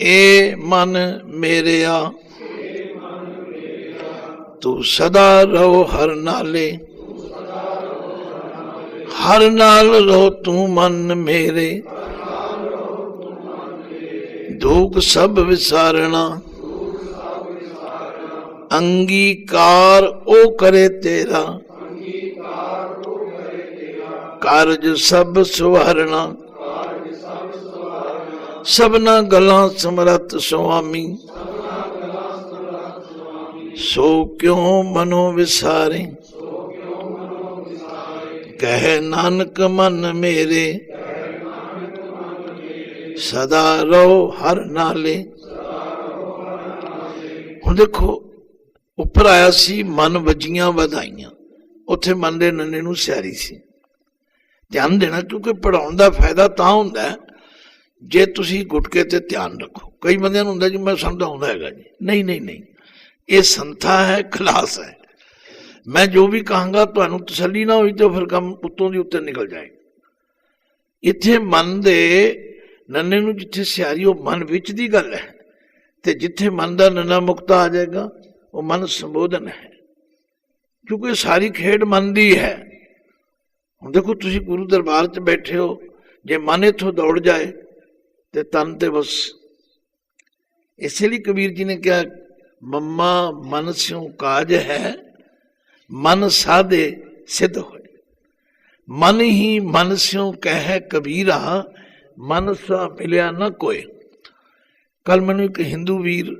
ਏ ਮਨ ਮੇਰਿਆ। ਤੂੰ ਸਦਾ ਰਹੋ ਹਰ ਨਾਲੇ। ਹਰ ਨਾਲ ਰਹੋ ਤੂੰ ਮਨ ਮੇਰੇ। ਦੁੱਖ ਸਭ ਵਿਸਾਰਣਾ। ਅੰਗੀਕਾਰ ਉਹ ਕਰੇ ਤੇਰਾ। ਕਾਰਜ ਸਭ ਸੁਹਾਰਣਾ। ਸਭਨਾ ਗਲਾਂ ਸਮਰਤ ਸੁਆਮੀ। ਸੋ ਕਿਉ ਮਨੋ ਵਿਸਾਰੇ? ਕਹਿ ਨਾਨਕ ਮਨ ਮੇਰੇ। ਸਦਾ ਰਹੋ ਹਰ ਨਾਲੇ। ਹੁਣ ਦੇਖੋ, ਉੱਪਰ ਆਇਆ ਸੀ ਮਨ ਵਜੀਆਂ ਵਧਾਈਆਂ। ਉੱਥੇ ਮਨ ਦੇ ਨੰਨੇ ਨੂੰ ਸਿਆਰੀ ਸੀ। ਧਿਆਨ ਦੇਣਾ, ਕਿਉਂਕਿ ਪੜਾਉਣ ਦਾ ਫਾਇਦਾ ਤਾਂ ਹੁੰਦਾ ਹੈ। ਜੇ ਤੁਸੀਂ ਗੁਟਕੇ ਤੇ ਧਿਆਨ ਰੱਖੋ, ਕਈ ਬੰਦਿਆਂ ਨੂੰ ਹੁੰਦਾ ਜੀ, ਮੈਂ ਸਮਝਾਉਂਦਾ ਹੈਗਾ ਜੀ। ਨਹੀਂ ਨਹੀਂ ਨਹੀਂ। ਇਹ ਸੰਥਾ ਹੈ, ਖਲਾਸ ਹੈ। ਮੈਂ ਜੋ ਵੀ ਕਹਾਂਗਾ, ਤੁਹਾਨੂੰ ਤਸੱਲੀ ਨਾ ਹੋਈ ਤਾਂ ਫਿਰ ਕੰਮ ਉੱਤੋਂ ਦੀ ਉੱਤੇ ਨਿਕਲ ਜਾਏ। ਇੱਥੇ ਮਨ ਦੇ ਨੰਨੇ ਨੂੰ ਜਿੱਥੇ ਸਿਆਰੀ, ਉਹ ਮਨ ਵਿੱਚ ਦੀ ਗੱਲ ਹੈ। ਤੇ ਜਿੱਥੇ ਮਨ ਦਾ ਨੰਨਾ ਮੁਕਤਾ ਆ ਜਾਏਗਾ, ਉਹ ਮਨ ਸੰਬੋਧਨ ਹੈ। ਕਿਉਂਕਿ ਸਾਰੀ ਖੇਡ ਮਨ ਦੀ ਹੈ। ਹੁਣ ਦੇਖੋ, ਤੁਸੀਂ ਗੁਰੂ ਦਰਬਾਰ 'ਚ ਬੈਠੇ ਹੋ, ਜੇ ਮਨ ਇਥੋਂ ਦੌੜ ਜਾਏ ਤੇ ਤਨ ਤੇ ਬਸ। ਇਸੇ ਲਈ ਕਬੀਰ ਜੀ ਨੇ ਕਿਹਾ, ਮੰਮਾ, ਮਨ ਸਿਉ ਕਾਜ ਹੈ, ਮਨ ਸਾਦੇ ਸਿੱਧ ਹੋਏ। ਮਨ ਹੀ ਮਨ ਸਿਉ ਕਹਿ ਕਬੀਰਾ, ਮਨ ਸਾ ਮਿਲਿਆ ਨਾ ਕੋਈ। ਕੱਲ ਮੈਨੂੰ ਇੱਕ ਹਿੰਦੂ ਵੀਰ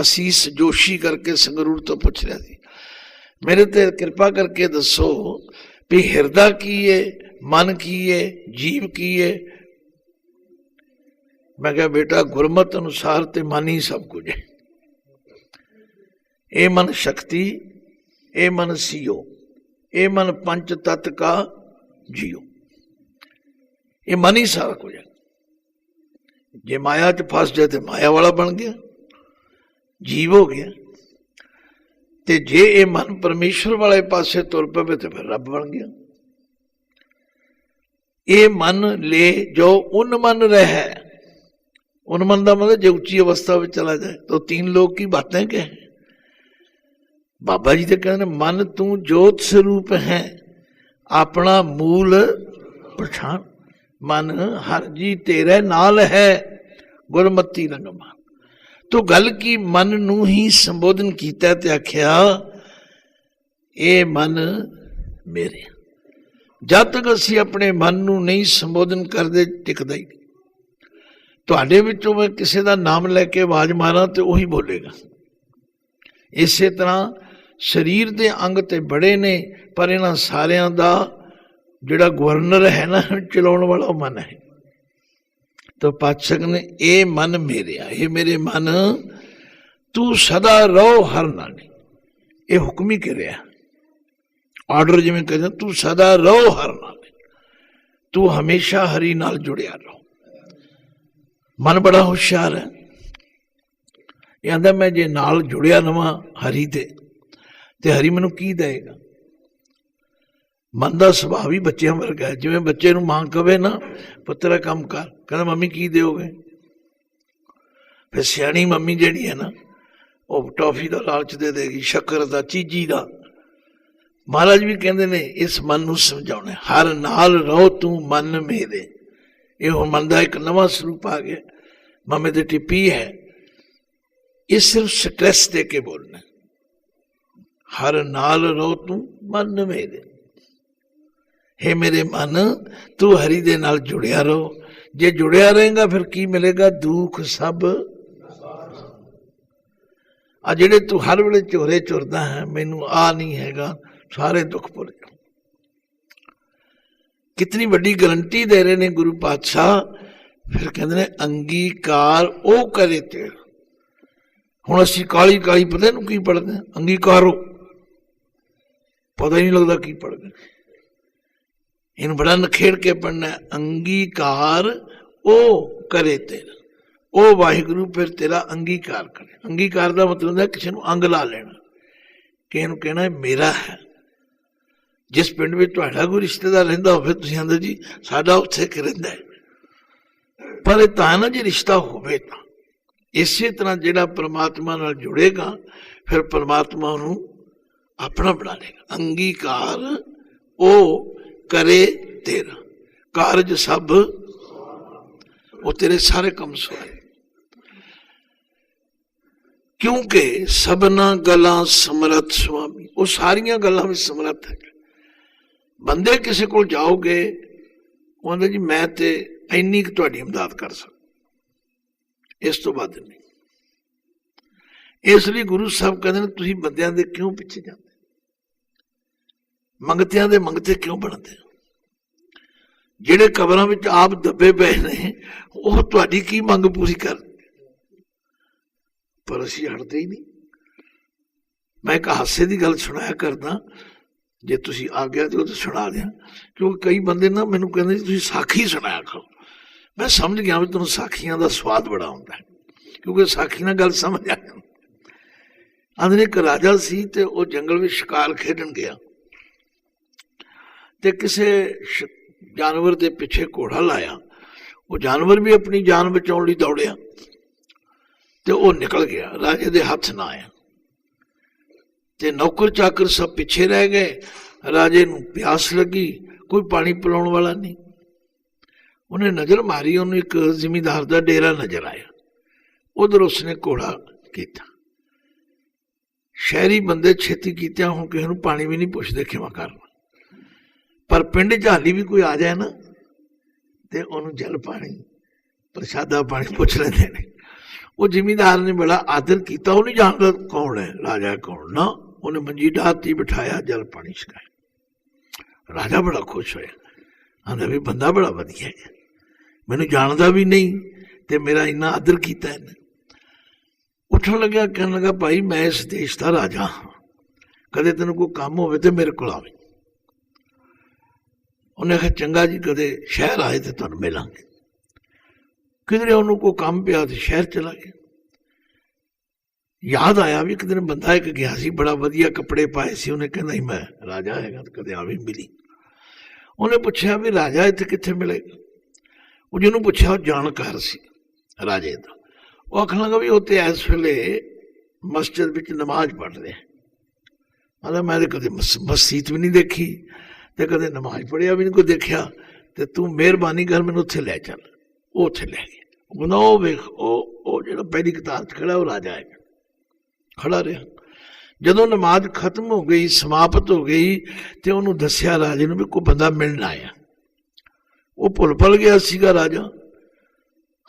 ਅਸੀਸ ਜੋਸ਼ੀ ਕਰਕੇ ਸੰਗਰੂਰ ਤੋਂ ਪੁੱਛ ਰਿਹਾ ਸੀ। ਮੇਰੇ ਤੇ ਕਿਰਪਾ ਕਰਕੇ ਦੱਸੋ ਵੀ ਹਿਰਦਾ ਕੀ ਏ, ਮਨ ਕੀ ਏ, ਜੀਵ ਕੀ ਏ ਮੈਂ ਕਿਹਾ, ਬੇਟਾ, ਗੁਰਮਤ ਅਨੁਸਾਰ ਤੇ ਮਨ ਹੀ ਸਭ ਕੁਝ ਹੈ। ਇਹ ਮਨ ਸ਼ਕਤੀ, ਇਹ ਮਨ ਸੀਓ, ਇਹ ਮਨ ਪੰਜ ਤਤ ਕਾ ਜੀਓ। ਇਹ ਮਨ ਹੀ ਸਾਰਾ ਕੁਝ ਹੈ। ਜੇ ਮਾਇਆ 'ਚ ਫਸ ਜਾਏ ਤੇ ਮਾਇਆ ਵਾਲਾ ਬਣ ਗਿਆ, ਜੀਵ ਹੋ ਗਿਆ। ਤੇ ਜੇ ਇਹ ਮਨ ਪਰਮੇਸ਼ਰ ਵਾਲੇ ਪਾਸੇ ਤੁਰ ਪਵੇ ਤੇ ਫਿਰ ਰੱਬ ਬਣ ਗਿਆ। ਇਹ ਮਨ ਲੈ ਜੋ ਉਨ ਮਨ ਰਹਿ ਉਨ ਮਨ ਦਾ ਮਤਲਬ ਜੇ ਉੱਚੀ ਅਵਸਥਾ ਵਿੱਚ ਚਲਾ ਜਾਏ, ਤਾਂ तीन ਲੋਕ ਕੀ ਬਾਤਾਂ ਕਹੇ ਬਾਬਾ ਜੀ ਤੇ ਕਹਿੰਦੇ ਮਨ ਤੂੰ ਜੋਤ ਸਰੂਪ ਹੈ, ਆਪਣਾ ਮੂਲ ਪਛਾਣ। ਮਨ ਹਰ ਜੀ ਤੇਰੇ ਨਾਲ ਹੈ, ਗੁਰਮਤੀ ਰੰਗਮਾਨ। ਤੋ ਗੱਲ ਕੀ ਮਨ ਨੂੰ ਹੀ ਸੰਬੋਧਨ ਕੀਤਾ ਤੇ ਆਖਿਆ, ਇਹ ਮਨ ਮੇਰੇ ਜਦ ਤੱਕ ਅਸੀਂ ਆਪਣੇ ਮਨ ਨੂੰ ਨਹੀਂ ਸੰਬੋਧਨ ਕਰਦੇ, ਟਿਕਦਾ ਹੀ ਨਹੀਂ। ਤੁਹਾਡੇ ਵਿੱਚੋਂ ਮੈਂ ਕਿਸੇ ਦਾ ਨਾਮ ਲੈ ਕੇ ਆਵਾਜ਼ ਮਾਰਾਂ ਤੇ ਉਹੀ ਬੋਲੇਗਾ। ਇਸੇ ਤਰ੍ਹਾਂ ਸਰੀਰ ਦੇ ਅੰਗ ਤੇ ਬੜੇ ਨੇ, ਪਰ ਇਹਨਾਂ ਸਾਰਿਆਂ ਦਾ ਜਿਹੜਾ ਗਵਰਨਰ ਹੈ ਨਾ, ਚਲਾਉਣ ਵਾਲਾ ਮਨ ਹੈ। ਤਾਂ ਪਾਤਸ਼ਾਹ ਨੇ ਇਹ ਮਨ ਮੇਰਿਆ, ਇਹ ਮੇਰੇ ਮਨ, ਤੂੰ ਸਦਾ ਰਹੋ ਹਰ ਨਾਲ। ਇਹ ਹੁਕਮ ਹੀ ਕਰਿਆ। ਆਰਡਰ ਜਿਵੇਂ ਕਹਿੰਦਾ, ਤੂੰ ਸਦਾ ਰਹੋ ਹਰ ਨਾਲ। ਤੂੰ ਹਮੇਸ਼ਾ ਹਰੀ ਨਾਲ ਜੁੜਿਆ ਰਹੋ। ਮਨ ਬੜਾ ਹੁਸ਼ਿਆਰ ਹੈ। ਇਹ ਆਂਦਾ, ਮੈਂ ਜੇ ਨਾਲ ਜੁੜਿਆ ਰਵਾਂ ਹਰੀ ਤੇ ਤੇ ਹਰੀ ਮੈਨੂੰ ਕੀ ਦੇਗਾ ਮਨ ਦਾ ਸੁਭਾਅ ਵੀ ਬੱਚਿਆਂ ਵਰਗਾ ਹੈ। ਜਿਵੇਂ ਬੱਚੇ ਨੂੰ ਮਾਂ ਕਵੇ ਨਾ, ਪੁੱਤਰਾ, ਕੰਮ ਕਰ। ਕਹਿੰਦਾ, ਮੰਮੀ ਕੀ ਦਿਓਗੇ? ਫਿਰ ਸਿਆਣੀ ਮੰਮੀ ਜਿਹੜੀ ਹੈ ਨਾ, ਉਹ ਟੌਫੀ ਦਾ ਲਾਲਚ ਦੇ ਦੇਗੀ, ਸ਼ੱਕਰ ਦਾ, ਚੀਜੀ ਦਾ। ਮਹਾਰਾਜ ਵੀ ਕਹਿੰਦੇ ਨੇ, ਇਸ ਮਨ ਨੂੰ ਸਮਝਾਉਣਾ ਹਰ ਨਾਲ ਰਹੋ ਤੂੰ ਮਨ ਮੇਰੇ। ਇਹ ਹੁਣ ਮਨ ਦਾ ਇੱਕ ਨਵਾਂ ਸਰੂਪ ਆ ਗਿਆ। ਮਮੇ ਦੇ ਟਿੱਪੀ ਹੈ, ਇਹ ਸਿਰਫ ਸਟ੍ਰੈਸ ਦੇ ਕੇ ਬੋਲਣਾ ਹਰ ਨਾਲ ਰਹੋ ਤੂੰ, ਮਨ ਮੇਰੇ। ਹੈ ਮੇਰੇ ਮਨ, ਤੂੰ ਹਰੀ ਦੇ ਨਾਲ ਜੁੜਿਆ ਰਹੋ ਜੇ ਜੁੜਿਆ ਰਹੇਗਾ ਫਿਰ ਕੀ ਮਿਲੇਗਾ? ਦੁੱਖ ਸਭ। ਆ ਜਿਹੜੇ ਤੂੰ ਹਰ ਵੇਲੇ ਝੋਰੇ ਚੁਰਦਾ ਹੈ, ਮੈਨੂੰ ਆ ਨਹੀਂ ਹੈਗਾ, ਸਾਰੇ ਦੁੱਖ ਭੁੱਲ ਕਿਤਨੀ ਵੱਡੀ ਗਰੰਟੀ ਦੇ ਰਹੇ ਨੇ ਗੁਰੂ ਪਾਤਸ਼ਾਹ ਫਿਰ ਕਹਿੰਦੇ ਨੇ ਅੰਗੀਕਾਰ ਉਹ ਕਰੇ ਤੇ ਹੁਣ ਅਸੀਂ ਕਾਲੀ ਕਾਲੀ ਪਤਾ ਨੂੰ ਕੀ ਪੜਦੇ ਅੰਗੀਕਾਰੋ ਪਤਾ ਹੀ ਨਹੀਂ ਲੱਗਦਾ ਕੀ ਪੜਦੇ ਇਹਨੂੰ ਬੜਾ ਨਖੇੜ ਕੇ ਪੜਨਾ ਅੰਗੀਕਾਰ ਉਹ ਕਰੇ ਤੇਰਾ ਉਹ ਵਾਹਿਗੁਰੂ ਫਿਰ ਤੇਰਾ ਅੰਗੀਕਾਰ ਕਰੇ ਅੰਗੀਕਾਰ ਦਾ ਮਤਲਬ ਹੈ ਕਿਸੇ ਨੂੰ ਅੰਗ ਲਾ ਲੈਣਾ ਕਿ ਇਹਨੂੰ ਕਹਿਣਾ ਮੇਰਾ ਹੈ ਜਿਸ ਪਿੰਡ ਵਿੱਚ ਤੁਹਾਡਾ ਕੋਈ ਰਿਸ਼ਤੇਦਾਰ ਰਹਿੰਦਾ ਹੋਵੇ, ਤੁਸੀਂ ਆਂਦੇ ਜੀ, ਸਾਡਾ ਉੱਥੇ ਰਹਿੰਦਾ ਪਰ ਇਹ ਤਾਂ ਨਾ ਜੇ ਰਿਸ਼ਤਾ ਹੋਵੇ ਤਾਂ, ਇਸੇ ਤਰ੍ਹਾਂ ਜਿਹੜਾ ਪ੍ਰਮਾਤਮਾ ਨਾਲ ਜੁੜੇਗਾ, ਫਿਰ ਪ੍ਰਮਾਤਮਾ ਨੂੰ ਆਪਣਾ ਬਣਾ ਲੇਗਾ ਅੰਗੀਕਾਰ ਉਹ ਕਰੇ ਤੇਰਾ। ਕਾਰਜ ਸਭ, ਉਹ ਤੇਰੇ ਸਾਰੇ ਕੰਮ ਸੋਏ। ਕਿਉਂਕਿ ਸਭਨਾ ਗੱਲਾਂ ਸਮਰੱਥ ਸੁਆਮੀ। ਉਹ ਸਾਰੀਆਂ ਗੱਲਾਂ ਵਿੱਚ ਸਮਰੱਥ ਹੈ ਬੰਦੇ ਕਿਸੇ ਕੋਲ ਜਾਓਗੇ ਉਹਨੇ ਜੀ ਮੈਂ ਤੇ ਇੰਨੀ ਕੁ ਤੁਹਾਡੀ ਇਮਦਾਦ ਕਰ ਸਕਦਾ। ਇਸ ਤੋਂ ਵੱਧ ਨਹੀਂ। ਇਸ ਲਈ ਗੁਰੂ ਸਾਹਿਬ ਕਹਿੰਦੇ ਨੇ, ਤੁਸੀਂ ਬੰਦਿਆਂ ਦੇ ਕਿਉਂ ਪਿੱਛੇ ਜਾਂਦੇ? ਮੰਗਤਿਆਂ ਦੇ ਮੰਗਤੇ ਕਿਉਂ ਬਣਦੇ ਹੋ? ਜਿਹੜੇ ਕਬਰਾਂ ਵਿੱਚ ਆਪ ਦੱਬੇ ਪਏ ਨੇ, ਉਹ ਤੁਹਾਡੀ ਕੀ ਮੰਗ ਪੂਰੀ ਕਰ ਪਰ ਅਸੀਂ ਹਟਦੇ ਹੀ ਨਹੀਂ। ਮੈਂ ਇੱਕ ਹਾਸੇ ਦੀ ਗੱਲ ਸੁਣਾਇਆ ਕਰਦਾ ਜੇ ਤੁਸੀਂ ਆ ਗਿਆ ਤੇ ਉਹ ਤਾਂ ਸੁਣਾ ਦਿਆਂ ਕਿਉਂਕਿ ਕਈ ਬੰਦੇ ਨਾ ਮੈਨੂੰ ਕਹਿੰਦੇ ਤੁਸੀਂ ਸਾਖੀ ਸੁਣਾਇਆ ਕਰੋ। ਮੈਂ ਸਮਝ ਗਿਆ ਵੀ ਤੁਹਾਨੂੰ ਸਾਖੀਆਂ ਦਾ ਸਵਾਦ ਬੜਾ ਹੁੰਦਾ ਕਿਉਂਕਿ ਸਾਖੀ ਨਾਲ ਗੱਲ ਸਮਝ ਆ ਜਾਂਦੀ। ਆਂਦੇ ਇੱਕ ਰਾਜਾ ਸੀ ਤੇ ਉਹ ਜੰਗਲ ਵਿੱਚ ਸ਼ਿਕਾਰ ਖੇਡਣ ਗਿਆ। ਤੇ ਕਿਸੇ ਜਾਨਵਰ ਦੇ ਪਿੱਛੇ ਘੋੜਾ ਲਾਇਆ। ਉਹ ਜਾਨਵਰ ਵੀ ਆਪਣੀ ਜਾਨ ਬਚਾਉਣ ਲਈ ਦੌੜਿਆ ਤੇ ਉਹ ਨਿਕਲ ਗਿਆ। ਰਾਜੇ ਦੇ ਹੱਥ ਨਾ ਆਇਆ। ਤੇ ਨੌਕਰ ਚਾਕਰ ਸਭ ਪਿੱਛੇ ਰਹਿ ਗਏ। ਰਾਜੇ ਨੂੰ ਪਿਆਸ ਲੱਗੀ, ਕੋਈ ਪਾਣੀ ਪਿਲਾਉਣ ਵਾਲਾ ਨਹੀਂ। ਉਹਨੇ ਨਜ਼ਰ ਮਾਰੀ, ਉਹਨੂੰ ਇੱਕ ਜ਼ਿਮੀਦਾਰ ਦਾ ਡੇਰਾ ਨਜ਼ਰ ਆਇਆ। ਉਧਰ ਉਸਨੇ ਘੋੜਾ ਕੀਤਾ। ਸ਼ਹਿਰੀ ਬੰਦੇ ਛੇਤੀ ਕੀਤਿਆਂ ਹੁਣ ਕਿਸੇ ਨੂੰ ਪਾਣੀ ਵੀ ਨਹੀਂ ਪੁੱਛਦੇ ਕਿਵੇਂ ਕਰਨਾ। ਪਰ ਪਿੰਡ 'ਚ ਹਾਲੀ ਵੀ ਕੋਈ ਆ ਜਾਏ ਨਾ, ਤੇ ਉਹਨੂੰ ਜਲ ਪਾਣੀ, ਪ੍ਰਸ਼ਾਦਾ ਪਾਣੀ ਪੁੱਛ ਲੈਂਦੇ ਨੇ। ਉਹ ਜਿਮੀਦਾਰ ਨੇ ਬੜਾ ਆਦਰ ਕੀਤਾ, ਉਹ ਨਹੀਂ ਜਾਣਦਾ ਕੌਣ ਹੈ, ਰਾਜਾ ਕੌਣ ਨਾ। ਉਹਨੇ ਮੰਜੀ ਢਾਤੀ ਬਿਠਾਇਆ, ਜਲ ਪਾਣੀ ਛਕਾਇਆ। ਰਾਜਾ ਬੜਾ ਖੁਸ਼ ਹੋਇਆ। ਆਂਦਾ ਵੀ ਬੰਦਾ ਬੜਾ ਵਧੀਆ ਹੈ। ਮੈਨੂੰ ਜਾਣਦਾ ਵੀ ਨਹੀਂ ਤੇ ਮੇਰਾ ਇੰਨਾ ਆਦਰ ਕੀਤਾ ਇਹਨੇ। ਉੱਠਣ ਲੱਗਿਆ, ਕਹਿਣ ਲੱਗਾ, ਭਾਈ, ਮੈਂ ਇਸ ਦੇਸ਼ ਦਾ ਰਾਜਾ ਹਾਂ। ਕਦੇ ਤੈਨੂੰ ਕੋਈ ਕੰਮ ਹੋਵੇ ਤੇ ਮੇਰੇ ਕੋਲ ਆਵੇ। ਉਹਨੇ ਕਿਹਾ, ਚੰਗਾ ਜੀ, ਕਦੇ ਸ਼ਹਿਰ ਆਏ ਤੇ ਤੁਹਾਨੂੰ ਮਿਲਾਂਗੇ। ਕਿਧਰੇ ਉਹਨੂੰ ਕੋਈ ਕੰਮ ਪਿਆ ਤੇ ਸ਼ਹਿਰ ਚਲਾ ਗਿਆ। ਯਾਦ ਆਇਆ ਵੀ ਇੱਕ ਦਿਨ ਬੰਦਾ ਇੱਕ ਗਿਆ ਸੀ, ਬੜਾ ਵਧੀਆ ਕੱਪੜੇ ਪਾਏ ਸੀ, ਉਹਨੇ ਕਹਿੰਦਾ ਮੈਂ ਰਾਜਾ ਹੈਗਾ ਤੇ ਕਦੇ ਆਵੀਂ ਮਿਲੀ। ਉਹਨੇ ਪੁੱਛਿਆ ਵੀ ਰਾਜਾ ਇੱਥੇ ਕਿੱਥੇ ਮਿਲੇਗਾ ਉਹ ਜਿਹਨੂੰ ਪੁੱਛਿਆ ਉਹ ਜਾਣਕਾਰ ਸੀ, ਰਾਜੇ ਦਾ। ਉਹ ਆਖਣ ਲੱਗਾ ਵੀ ਉੱਥੇ ਇਸ ਵੇਲੇ ਮਸਜਿਦ ਵਿੱਚ ਨਮਾਜ਼ ਪੜ੍ਹ ਰਿਹਾ ਮਤਲਬ ਮੈਂ ਤਾਂ ਕਦੇ ਮਸ- ਮਸਜਿਦ ਵੀ ਨਹੀਂ ਦੇਖੀ ਤੇ ਕਦੇ ਨਮਾਜ਼ ਪੜ੍ਹਿਆ ਵੀ ਨਹੀਂ ਕੋਈ ਦੇਖਿਆ ਤੇ ਤੂੰ ਮਿਹਰਬਾਨੀ ਕਰ, ਮੈਨੂੰ ਉੱਥੇ ਲੈ ਚੱਲ। ਉਹ ਉੱਥੇ ਲੈ ਗਿਆ। ਉਹ ਉਹ ਵੇਖ, ਉਹ ਉਹ ਜਿਹੜਾ ਪਹਿਲੀ ਕਤਾਰ 'ਚ ਖੜਾ ਉਹ ਰਾਜਾ ਹੈ ਖੜਾ ਰਿਹਾ। ਜਦੋਂ ਨਮਾਜ਼ ਖਤਮ ਹੋ ਗਈ, ਸਮਾਪਤ ਹੋ ਗਈ, ਤੇ ਉਹਨੂੰ ਦੱਸਿਆ ਰਾਜੇ ਨੂੰ ਵੀ ਕੋਈ ਬੰਦਾ ਮਿਲਣ ਆਇਆ। ਉਹ ਭੁੱਲ ਭੁੱਲ ਗਿਆ ਸੀਗਾ ਰਾਜਾ।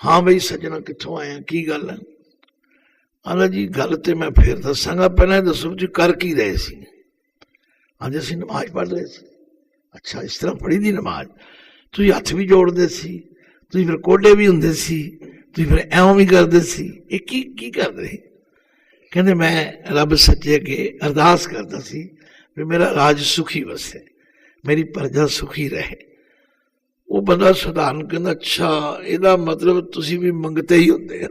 ਹਾਂ ਬਈ, ਸੱਜਣਾ ਕਿੱਥੋਂ ਆਇਆ, ਕੀ ਗੱਲ ਹੈ? ਆਲਾ ਜੀ, ਗੱਲ ਤੇ ਮੈਂ ਫੇਰ ਦੱਸਾਂਗਾ, ਪਹਿਲਾਂ ਦੱਸੋ ਤੁਸੀਂ ਕਰ ਕੀ ਰਹੇ ਸੀ। ਅੱਜ ਅਸੀਂ ਨਮਾਜ਼ ਪੜ੍ਹ ਰਹੇ ਸੀ। ਅੱਛਾ, ਇਸ ਤਰ੍ਹਾਂ ਪੜ੍ਹੀ ਦੀ ਨਮਾਜ਼। ਤੁਸੀਂ ਹੱਥ ਵੀ ਜੋੜਦੇ ਸੀ, ਤੁਸੀਂ ਫਿਰ ਕੋਡੇ ਵੀ ਹੁੰਦੇ ਸੀ, ਤੁਸੀਂ ਫਿਰ ਐਵੇਂ ਵੀ ਕਰਦੇ ਸੀ। ਇਹ ਕੀ ਕੀ ਕਰਦੇ ਸੀ? ਕਹਿੰਦੇ ਮੈਂ ਰੱਬ ਸੱਚੇ ਅੱਗੇ ਅਰਦਾਸ ਕਰਦਾ ਸੀ ਵੀ ਮੇਰਾ ਰਾਜ ਸੁਖੀ ਵਸੇ, ਮੇਰੀ ਪ੍ਰਜਾ ਸੁਖੀ ਰਹੇ। ਉਹ ਬੰਦਾ ਸਧਾਰਨ ਕਹਿੰਦਾ, ਅੱਛਾ, ਇਹਦਾ ਮਤਲਬ ਤੁਸੀਂ ਵੀ ਮੰਗਤੇ ਹੀ ਹੁੰਦੇ ਹੋ।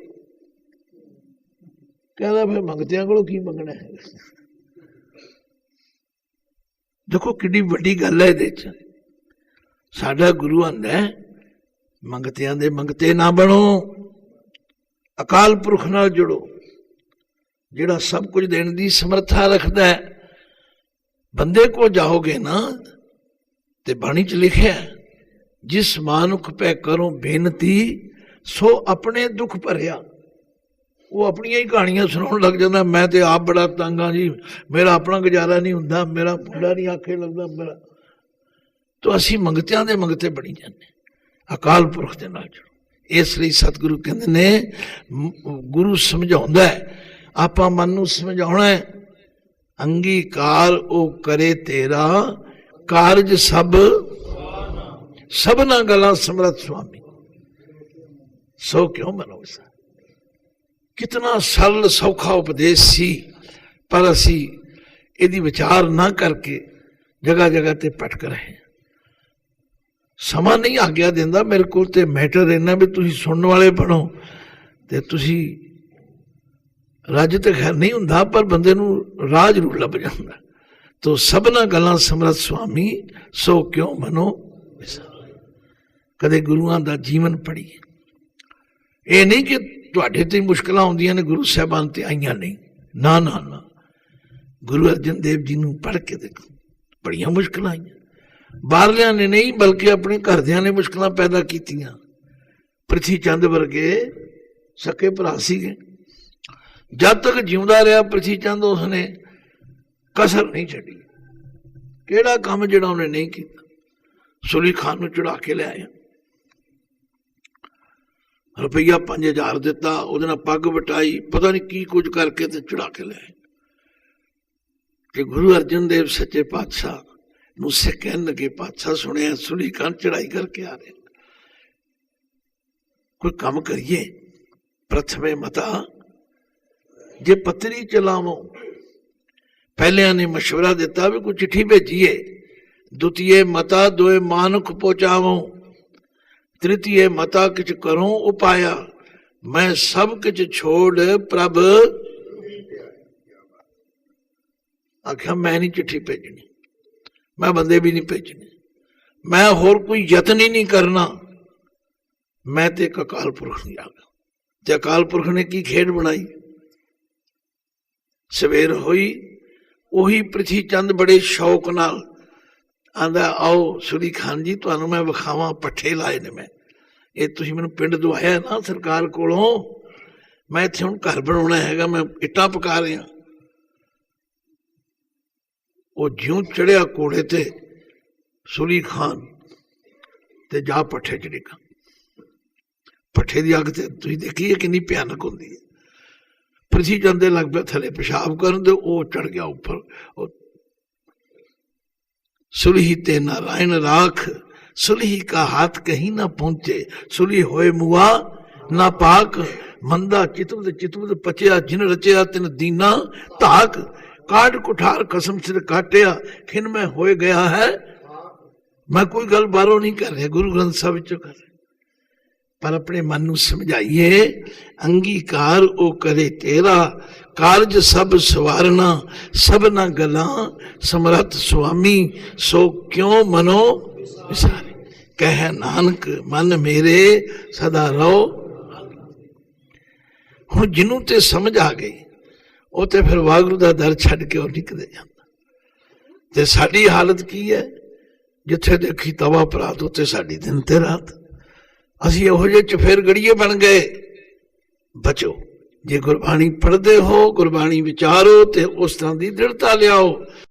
ਕਹਿੰਦਾ, ਫਿਰ ਮੰਗਤਿਆਂ ਕੋਲੋਂ ਕੀ ਮੰਗਣਾ ਹੈ? ਦੇਖੋ ਕਿੰਨੀ ਵੱਡੀ ਗੱਲ ਹੈ ਇਹਦੇ ਚ। ਸਾਡਾ ਗੁਰੂ ਆਂਦਾ ਮੰਗਤਿਆਂ ਦੇ ਮੰਗਤੇ ਨਾ ਬਣੋ, ਅਕਾਲ ਪੁਰਖ ਨਾਲ ਜੁੜੋ। ਜਿਹੜਾ ਸਭ ਕੁਝ ਦੇਣ ਦੀ ਸਮਰੱਥਾ ਰੱਖਦਾ ਹੈ, ਬੰਦੇ ਕੋ ਜਾਓਗੇ ਨਾ ਤੇ ਬਾਣੀ ਚ ਲਿਖਿਆ ਜਿਸ ਮਾਨੁਖ ਪੈ ਕਰੋ ਬੇਨਤੀ, ਸੋ ਆਪਣੇ ਦੁੱਖ ਭਰਿਆ। ਉਹ ਆਪਣੀਆਂ ਹੀ ਕਹਾਣੀਆਂ ਸੁਣਾਉਣ ਲੱਗ ਜਾਂਦਾ, ਮੈਂ ਤੇ ਆਪ ਬੜਾ ਤੰਗ ਹਾਂ ਜੀ, ਮੇਰਾ ਆਪਣਾ ਗੁਜ਼ਾਰਾ ਨਹੀਂ ਹੁੰਦਾ, ਮੇਰਾ ਮੁੰਡਾ ਨਹੀਂ ਆਖੇ ਲੱਗਦਾ, ਮੇਰਾ। ਤੋ ਅਸੀਂ ਮੰਗਤਿਆਂ ਦੇ ਮੰਗਤੇ ਬਣੀ ਜਾਂਦੇ ਅਕਾਲ ਪੁਰਖ ਦੇ ਨਾਲ ਜੁੜੋ। ਇਸ ਲਈ ਸਤਿਗੁਰੂ ਕਹਿੰਦੇ ਨੇ ਗੁਰੂ ਸਮਝਾਉਂਦਾ ਹੈ ਆਪਾਂ ਮਨ ਨੂੰ ਸਮਝਾਉਣਾ ਹੈ। ਅੰਗੀਕਾਰ ਉਹ ਕਰੇ ਤੇਰਾ, ਕਾਰਜ ਸਭ, ਸਭਨਾ ਗੱਲਾਂ ਸਮਰਤ ਸੁਆਮੀ। ਸੋ ਕਿਉਂ ਮਨੋ ਕਿਤਨਾ ਸਰਲ ਸੌਖਾ ਉਪਦੇਸ਼ ਸੀ, ਪਰ ਅਸੀਂ ਇਹਦੀ ਵਿਚਾਰ ਨਾ ਕਰਕੇ ਜਗ੍ਹਾ ਜਗ੍ਹਾ ਤੇ ਭਟਕ ਰਹੇ ਸਮਾਂ ਨਹੀਂ ਆਗਿਆ ਦਿੰਦਾ ਮੇਰੇ ਕੋਲ ਤੇ ਮੈਟਰ ਇਹਨਾਂ ਵੀ ਤੁਸੀਂ ਸੁਣਨ ਵਾਲੇ ਬਣੋ ਤੇ ਤੁਸੀਂ ਰੱਜ ਤੇ ਖੈਰ ਨਹੀਂ ਹੁੰਦਾ, ਪਰ ਬੰਦੇ ਨੂੰ ਰਾਹ ਜ਼ਰੂਰ ਲੱਭ ਜਾਂਦਾ। ਤੋ ਸਭਨਾ ਗੱਲਾਂ ਸਮਰਤ ਸੁਆਮੀ, ਸੋ ਕਿਉਂ ਮਨੋ ਵਿਸਾਰ। ਕਦੇ ਗੁਰੂਆਂ ਦਾ ਜੀਵਨ ਪੜ੍ਹੀਏ। ਇਹ ਨਹੀਂ ਕਿ ਤੁਹਾਡੇ ਤੇ ਹੀ ਮੁਸ਼ਕਲਾਂ ਆਉਂਦੀਆਂ ਨੇ, ਗੁਰੂ ਸਾਹਿਬਾਨ ਤੇ ਆਈਆਂ ਨਹੀਂ। ਨਾ ਨਾ ਨਾ। ਗੁਰੂ ਅਰਜਨ ਦੇਵ ਜੀ ਨੂੰ ਪੜ੍ਹ ਕੇ ਦੇਖੋ, ਬੜੀਆਂ ਮੁਸ਼ਕਲਾਂ ਆਈਆਂ। ਬਾਹਰਲਿਆਂ ਨੇ ਨਹੀਂ, ਬਲਕਿ ਆਪਣੇ ਘਰਦਿਆਂ ਨੇ ਮੁਸ਼ਕਲਾਂ ਪੈਦਾ ਕੀਤੀਆਂ। ਪ੍ਰਿਥੀ ਚੰਦ ਵਰਗੇ ਸਕੇ ਭਰਾ ਸੀਗੇ। ਜਦ ਤੱਕ ਜਿਉਂਦਾ ਰਿਹਾ ਪ੍ਰਿਥੀ ਚੰਦ, ਉਸਨੇ ਕਸਰ ਨਹੀਂ ਛੱਡੀ। ਕਿਹੜਾ ਕੰਮ ਜਿਹੜਾ ਉਹਨੇ ਨਹੀਂ ਕੀਤਾ? ਸੁਲੀ ਖਾਨ ਨੂੰ ਚੜਾ ਕੇ ਲਿਆਇਆ ਰੁਪਈਆ 5000 ਦਿੱਤਾ, ਉਹਦੇ ਨਾਲ ਪੱਗ ਵਟਾਈ, ਪਤਾ ਨਹੀਂ ਕੀ ਕੁਝ ਕਰਕੇ ਤੇ ਚੜਾ ਕੇ ਲਿਆਏ ਕਿ ਗੁਰੂ ਅਰਜਨ ਦੇਵ ਸੱਚੇ ਪਾਤਸ਼ਾਹ ਨੂੰ ਕਹਿਣ ਲੱਗੇ ਪਾਤਸ਼ਾਹ ਸੁਣਿਆ, ਸੁਲੀ ਖਾਨ ਚੜਾਈ ਕਰਕੇ ਆ ਰਿਹਾ। ਕੋਈ ਕੰਮ ਕਰੀਏ? ਪ੍ਰਥਮੇ ਮਤਾ ਜੇ ਪੱਤਰੀ ਚਲਾਵੋ ਪਹਿਲਿਆਂ ਨੇ مشورہ ਦਿੱਤਾ ਵੀ ਕੋਈ ਚਿੱਠੀ ਭੇਜੀਏ ਦੁਤੀਏ ਮਤਾ ਦੋਏ ਮਾਨੁਖ ਪਹੁੰਚਾਵੋ ਤ੍ਰਿਤੀਏ ਮਤਾ ਕਿਛ ਕਰੋ ਉਪਾਇਆ ਮੈਂ ਸਭ ਕਿਛ ਛੋੜ ਪ੍ਰਭ ਆਖਿਆ ਮੈਂ ਨਹੀਂ ਚਿੱਠੀ ਭੇਜਣੀ ਮੈਂ ਬੰਦੇ ਵੀ ਨਹੀਂ ਭੇਜਣੇ ਮੈਂ ਹੋਰ ਕੋਈ ਯਤਨ ਹੀ ਨਹੀਂ ਕਰਨਾ ਮੈਂ ਤੇ ਇੱਕ ਅਕਾਲ ਪੁਰਖ ਨਹੀਂ ਆਗਾ ਤੇ ਅਕਾਲ ਪੁਰਖ ਨੇ ਕੀ ਖੇਡ ਬਣਾਈ ਸਵੇਰ ਹੋਈ, ਉਹੀ ਪ੍ਰਿਥੀ ਚੰਦ ਬੜੇ ਸ਼ੌਕ ਨਾਲ ਆਂਦਾ, ਆਓ ਸੁਰੀ ਖਾਨ ਜੀ, ਤੁਹਾਨੂੰ ਮੈਂ ਵਿਖਾਵਾਂ, ਪੱਠੇ ਲਾਏ ਨੇ ਮੈਂ। ਇਹ ਤੁਸੀਂ ਮੈਨੂੰ ਪਿੰਡ ਦਵਾਇਆ ਨਾ ਸਰਕਾਰ ਕੋਲੋਂ, ਮੈਂ ਇੱਥੇ ਹੁਣ ਘਰ ਬਣਾਉਣਾ ਹੈਗਾ, ਮੈਂ ਇੱਟਾਂ ਪਕਾ ਰਿਹਾ। ਉਹ ਜਿਉਂ ਚੜਿਆ ਕੋੜੇ ਤੇ ਸੁਲੀ ਖਾਨ, ਤੇ ਜਾ ਪੱਠੇ ਚ ਡਿੱਗਾ। ਪੱਠੇ ਦੀ ਅੱਗ ਤੇ ਤੁਸੀਂ ਦੇਖੀਏ ਕਿੰਨੀ ਭਿਆਨਕ ਹੁੰਦੀ ਹੈ। ਪ੍ਰਥੀ ਜਾਂਦੇ ਲੱਗ ਪਿਆ, ਥੱਲੇ ਪਿਸ਼ਾਬ ਕਰਨ ਤੇ ਉਹ ਚੜ ਗਿਆ ਉੱਪਰ। ਸੁਲਹੀ ਤੇ ਨਾਰਾਇਣ ਰਾਖ, ਸੁਲਹੀ ਕਾ ਹੱਥ ਕਹੀਂ ਨਾ ਪਹੁੰਚੇ, ਸੁਲਹੀ ਹੋਏ ਮੁਆ ਨਾ ਪਾਕ, ਮੰਦਾ ਚਿਤਵਦ ਚਿਤਵਦ ਪਚਿਆ, ਜਿਨ ਰਚਿਆ ਤਿਨ ਦੀਨਾ ਧਾਕ ਕਾਟ ਕੁਠਾਰ ਕਸਮ ਸਿਰ ਕਾਟਿਆ, ਖਿਨ ਮੈਂ ਹੋਏ ਗਿਆ ਹੈ। ਮੈਂ ਕੋਈ ਗੱਲ ਬਾਹਰੋਂ ਨਹੀਂ ਕਰ ਰਿਹਾ, ਗੁਰੂ ਗ੍ਰੰਥ ਸਾਹਿਬ ਵਿੱਚੋਂ ਕਰ ਰਿਹਾ। ਪਰ ਆਪਣੇ ਮਨ ਨੂੰ ਸਮਝਾਈਏ, ਅੰਗੀਕਾਰ ਉਹ ਕਰੇ ਤੇਰਾ, ਕਾਰਜ ਸਭ ਸਵਾਰਨਾ, ਸਭ ਨਾ ਗਲਾਂ, ਸਮਰੱਥ ਸੁਆਮੀ, ਸੋ ਕਿਉ ਮਨੋ ਵਿਸਾਰੇ? ਕਹਿ ਨਾਨਕ, ਮਨ ਮੇਰੇ, ਸਦਾ ਰਹੋ। ਹੁਣ ਜਿਹਨੂੰ ਤੇ ਸਮਝ ਆ ਗਈ, ਉਹ ਤੇ ਫਿਰ ਵਾਗਰੂ ਦਾ ਦਰ ਛੱਡ ਕੇ ਉਹ ਨਿਕਲੇ ਜਾਂਦਾ। ਤੇ ਸਾਡੀ ਹਾਲਤ ਕੀ ਹੈ? ਜਿੱਥੇ ਦੇਖੀ ਤਵਾ ਪ੍ਰਾਤ ਉੱਤੇ ਸਾਡੀ ਦਿਨ ਤੇ ਰਾਤ। ਅਸੀਂ ਇਹੋ ਜਿਹੇ ਚਫੇਰ ਗੜੀਏ ਬਣ ਗਏ। ਬਚੋ। ਜੇ ਗੁਰਬਾਣੀ ਪੜ੍ਹਦੇ ਹੋ, ਗੁਰਬਾਣੀ ਵਿਚਾਰੋ ਤੇ ਉਸ ਤਰ੍ਹਾਂ ਦੀ ਦ੍ਰਿੜਤਾ ਲਿਆਓ।